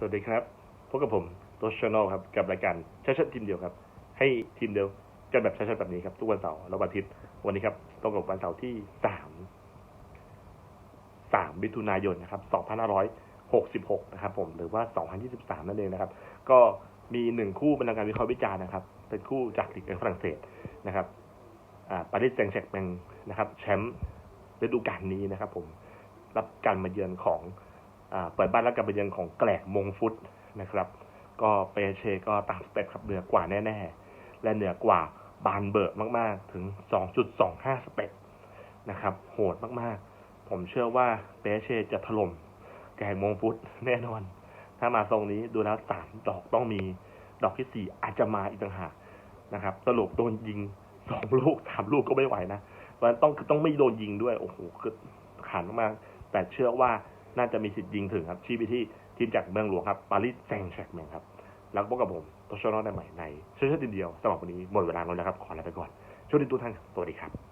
สวัสดีครับ พบกับผมโตชโนลครับ กับรายการชัดชัดทีมเดียวครับ ให้ทีมเดียวกันแบบชัดชัดแบบนี้ครับ ทุกวันเสาร์และวันอาทิตย์วันนี้ครับตรงกับวันเสาร์ที่สามสามมิถุนายนนะครับสองพันห้าร้อยหกสิบหกนะครับ ผมหรือว่าสองพันยี่สิบสามนั่นเองนะครับ ก็มีหนึ่งคู่บรรณาการวิเคราะห์วิจารณ์นะครับ เป็นคู่จากลีกฝรั่งเศสนะครับอ่าปารีสแซงต์แชร์กแมงนะครับ แชมป์ฤดูกาลนี้นะครับ ผมรับการมาเยือนของ เปิดบ้านรับการมาเยือนของแกลกมงฟุตนะครับ ก็เปเชก็ตามสเต็ปครับเหนือกว่าแน่ๆ และเหนือกว่าบานเบิร์กมากๆถึง 2.25 สเต็ปนะครับ โหดมากๆ ผมเชื่อว่าเปเชจะถล่มแกลกมงฟุตแน่นอน ถ้ามาทรงนี้ดูแล้วสามดอกต้องมีดอกที่สี่อาจจะมาอีกต่างหากนะครับ สรุปโดนยิงสองลูกสามลูกก็ไม่ไหวนะเพราะฉะนั้นต้องคือต้องไม่โดนยิงด้วย โอ้โหคือขันมากๆแต่เชื่อว่า น่าจะมีสิทธิ์ยิงถึงครับ ชี้ไปที่ทีมจากเมืองหลวงครับปารีสแซงต์แชร์กแมงครับ แล้วก็พบกับผมตัวชนอได้ใหม่ในเชื่อเชื่อทีเดียวสำหรับวันนี้หมดเวลาแล้วนะครับ ขอลาไปก่อนโชคดีทุกท่านสวัสดีครับ